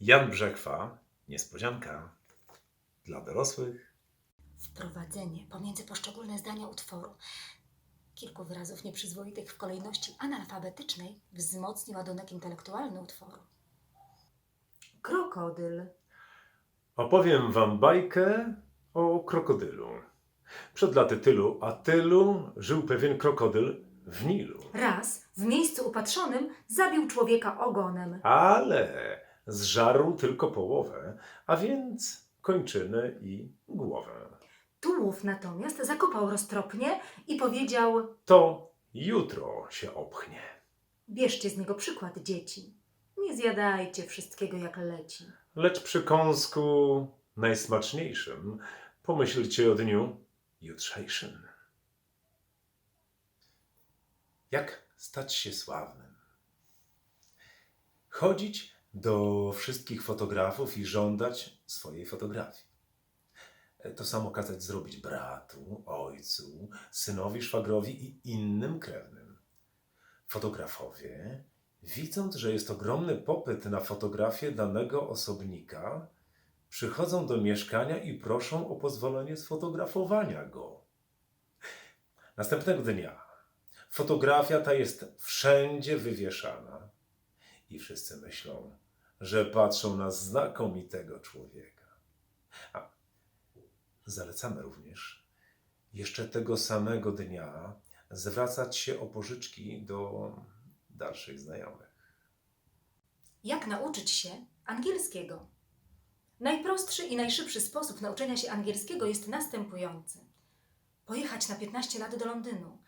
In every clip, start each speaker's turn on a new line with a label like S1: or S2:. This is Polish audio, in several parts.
S1: Jan Brzechwa, niespodzianka dla dorosłych.
S2: Wprowadzenie pomiędzy poszczególne zdania utworu kilku wyrazów nieprzyzwoitych w kolejności analfabetycznej wzmocni ładunek intelektualny utworu.
S3: Krokodyl.
S1: Opowiem wam bajkę o krokodylu. Przed laty tylu, a tylu żył pewien krokodyl w Nilu.
S3: Raz w miejscu upatrzonym zabił człowieka ogonem.
S1: Ale zżarł tylko połowę, a więc kończynę i głowę.
S3: Tułów natomiast zakopał roztropnie i powiedział:
S1: To jutro się opchnie.
S3: Bierzcie z niego przykład, dzieci. Nie zjadajcie wszystkiego jak leci.
S1: Lecz przy kąsku najsmaczniejszym pomyślcie o dniu jutrzejszym. Jak stać się sławnym? Chodzić do wszystkich fotografów i żądać swojej fotografii. To samo kazać zrobić bratu, ojcu, synowi, szwagrowi i innym krewnym. Fotografowie, widząc, że jest ogromny popyt na fotografię danego osobnika, przychodzą do mieszkania i proszą o pozwolenie sfotografowania go. Następnego dnia fotografia ta jest wszędzie wywieszana i wszyscy myślą, że patrzą na znakomitego człowieka. A zalecamy również jeszcze tego samego dnia zwracać się o pożyczki do dalszych znajomych.
S2: Jak nauczyć się angielskiego? Najprostszy i najszybszy sposób nauczenia się angielskiego jest następujący. Pojechać na 15 lat do Londynu,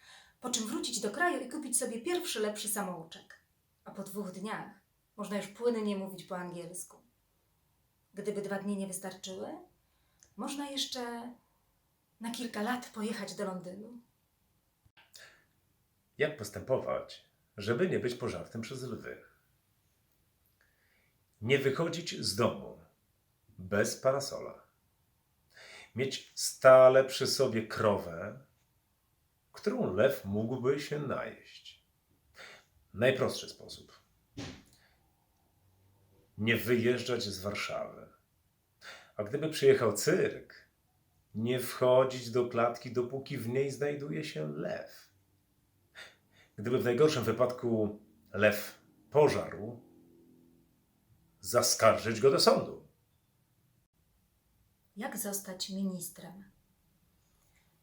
S2: po czym wrócić do kraju i kupić sobie pierwszy lepszy samouczek. A po dwóch dniach można już płynnie mówić po angielsku. Gdyby dwa dni nie wystarczyły, można jeszcze na kilka lat pojechać do Londynu.
S1: Jak postępować, żeby nie być pożartym przez lwy? Nie wychodzić z domu bez parasola. Mieć stale przy sobie krowę, którą lew mógłby się najeść. Najprostszy sposób. Nie wyjeżdżać z Warszawy. A gdyby przyjechał cyrk, nie wchodzić do klatki, dopóki w niej znajduje się lew. Gdyby w najgorszym wypadku lew pożarł, zaskarżyć go do sądu.
S2: Jak zostać ministrem?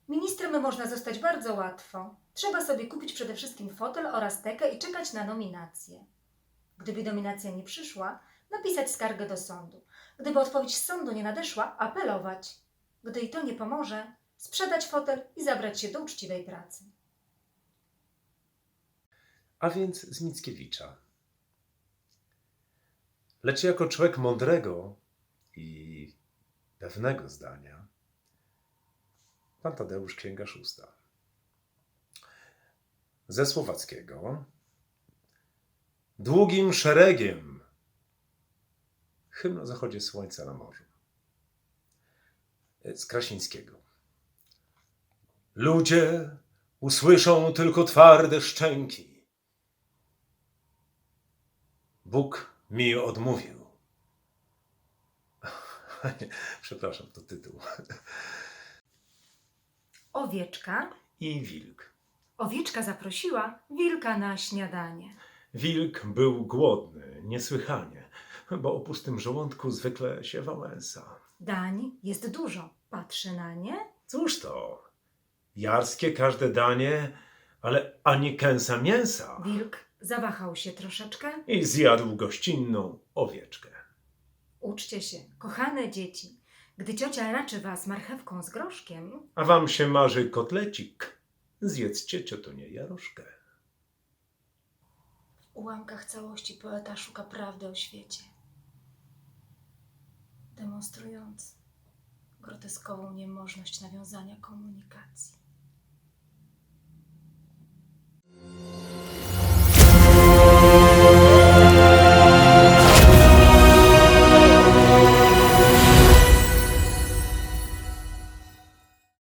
S2: Ministrem można zostać bardzo łatwo. Trzeba sobie kupić przede wszystkim fotel oraz tekę i czekać na nominację. Gdyby nominacja nie przyszła, napisać skargę do sądu. Gdyby odpowiedź z sądu nie nadeszła, apelować. Gdy i to nie pomoże, sprzedać fotel i zabrać się do uczciwej pracy.
S1: A więc z Mickiewicza. Lecz jako człowiek mądrego i pewnego zdania, pan Tadeusz Księga Szósta. Ze słowackiego długim szeregiem hymn o zachodzie słońca na morzu. Z Krasińskiego. Ludzie usłyszą tylko twarde szczęki. Bóg mi odmówił. Przepraszam, to tytuł.
S3: Owieczka.
S1: I wilk.
S3: Owieczka zaprosiła wilka na śniadanie.
S1: Wilk był głodny, niesłychanie, bo o pustym żołądku zwykle się wałęsa.
S3: Dań jest dużo. Patrzy na nie.
S1: Cóż to? Jarskie każde danie, ale ani kęsa mięsa.
S3: Wilk zawahał się troszeczkę.
S1: I zjadł gościnną owieczkę.
S3: Uczcie się, kochane dzieci. Gdy ciocia raczy was marchewką z groszkiem,
S1: A wam się marzy kotlecik. Zjedzcie ciotonie jaroszkę
S2: ułamkach całości poeta szuka prawdy o świecie, demonstrując groteskową niemożność nawiązania komunikacji.